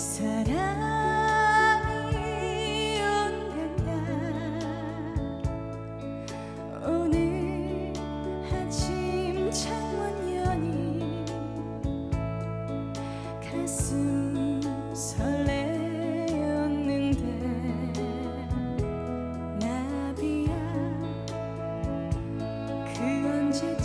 사랑이 온단다 오늘 아침 창문 연이 가슴 설레었는데 나비야 그 언제?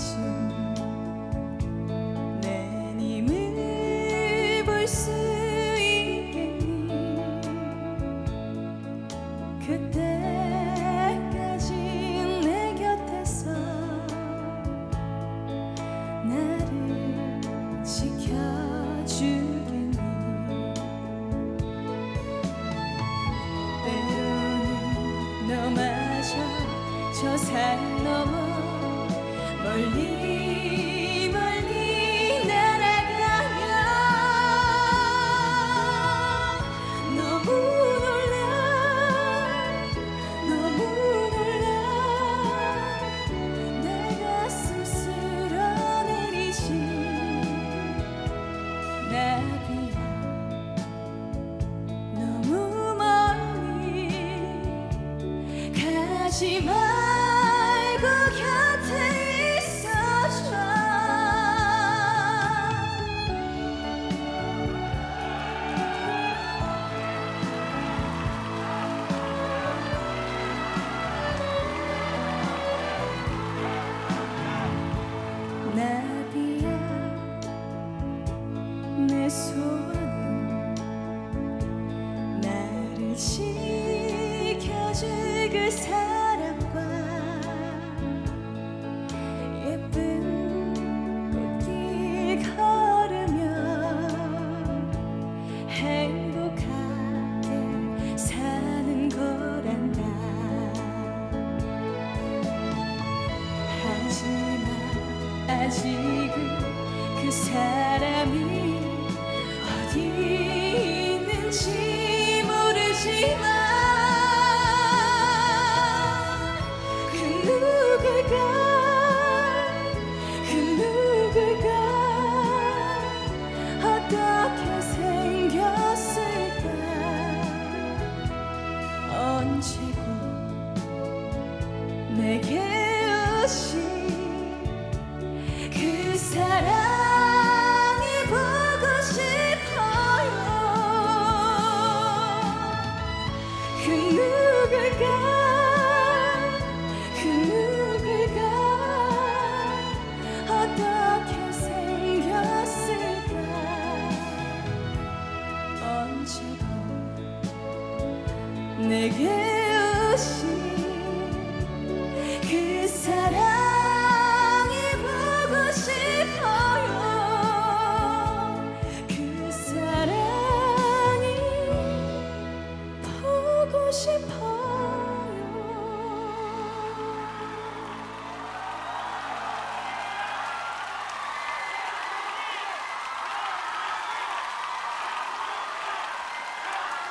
저 산 넘어 멀리 멀리 날아가면 너무 놀라 너무 놀라. 내 가슴 쓸어내리지 나비야. 너무 멀리 가지 말 나를 지켜줄 그 사람과 예쁜 꽃길 걸으며 행복하게 사는 거란다. 하지만 아직은 그 사람이 언제고 내게 내게 오신 그 사랑이 보고 싶어요. 그 사랑이 보고 싶어요